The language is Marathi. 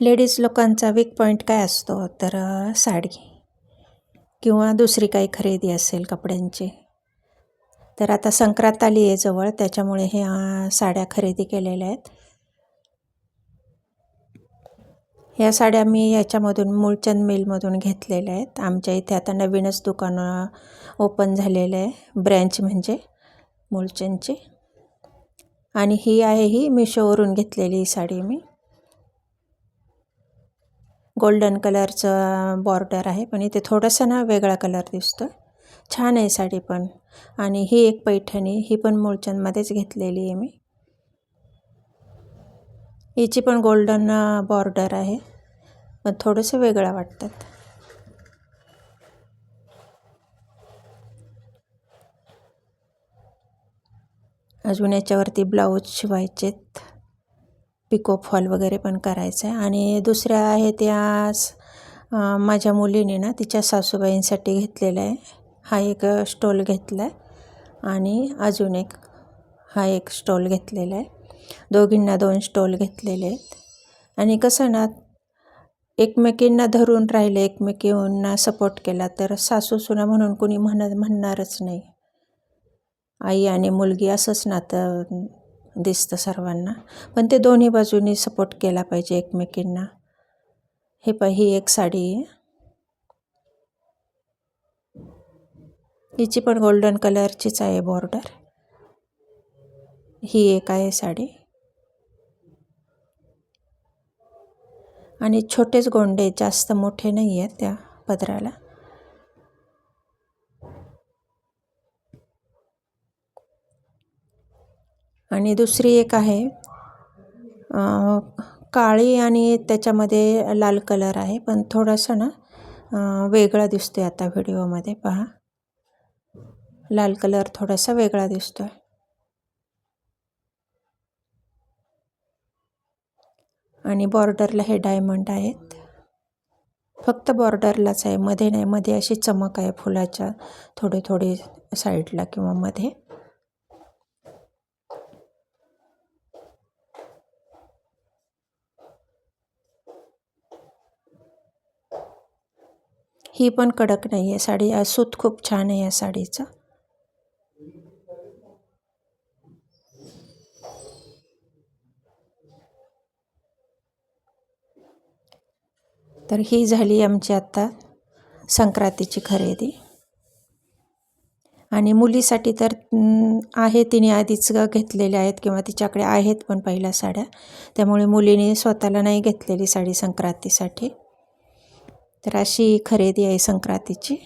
लेडीज लोकांचा वीक पॉईंट काय असतो? तर साडी किंवा दुसरी काही खरेदी असेल कपड्यांची. तर आता संक्रांत आली आहे जवळ त्याच्यामुळे हे साड्या खरेदी केलेल्या आहेत. या साड्या मी याच्यामधून मूळचंद मिलमधून घेतलेल्या आहेत. आमच्या इथे आता नवीनच दुकानं ओपन झालेलं आहे. ब्रँच म्हणजे मूळचंदची आणि ही आहे ही मिशोवरून घेतलेली साडी मी. गोल्डन कलरचं बॉर्डर आहे पण इथे थोडंसं ना वेगळा कलर दिसतो छान आहे साडी पण. आणि ही एक पैठणी ही पण मूळचंदमध्येच घेतलेली आहे मी. हिची पण गोल्डन बॉर्डर आहे. पण थोडंसं वेगळं वाटतात अजून याच्यावरती ब्लाऊज शिवायचेत. पिको फॉल वगैरे पण करायचं आहे. आणि दुसऱ्या आहे त्या माझ्या मुलीने ना तिच्या सासूबाईंसाठी घेतलेला आहे. हा एक स्टॉल घेतला आहे. आणि अजून एक हा एक स्टॉल घेतलेला आहे. दोघींना दोन स्टॉल घेतलेले आहेत. आणि कसं ना एकमेकींना धरून राहिले एकमेकींना सपोर्ट केला तर सासू सुना म्हणून कोणी म्हणत म्हणणारच नाही. आई आणि मुलगी असंच नातं दिसतं सर्वांना. पण ते दोन्ही बाजूनी सपोर्ट केला पाहिजे एकमेकींना. हे प ही एक साडी आहे. हिची पण गोल्डन कलरचीच आहे बॉर्डर ही एक आहे साडी. आणि छोटेच गोंडे जास्त मोठे नाही आहेत त्या पदराला. आणि दुसरी एक आहे काळी आणि त्याच्यामध्ये लाल कलर आहे पण थोडासा ना वेगळा वेगळा दिसतोय आता व्हिडिओमध्ये पहा. लाल कलर थोडासा वेगळा दिसतोय. आणि बॉर्डरला हे डायमंड आहेत. फक्त बॉर्डरलाच आहे मध्ये नाही मध्ये अशी चमक आहे फुलाच्या थोडे थोडे साईडला किंवा मध्ये. ही पण कडक नाही आहे साडी सूत खूप छान आहे या साडीचं. तर ही झाली आमची आत्ता संक्रांतीची खरेदी. आणि मुलीसाठी तर आहे तिने आधीच घेतलेल्या आहेत किंवा तिच्याकडे आहेत पण पहिल्या साड्या. त्यामुळे मुलीने स्वतःला नाही घेतलेली साडी संक्रांतीसाठी. तर अशी खरेदी आहे संक्रांतीची.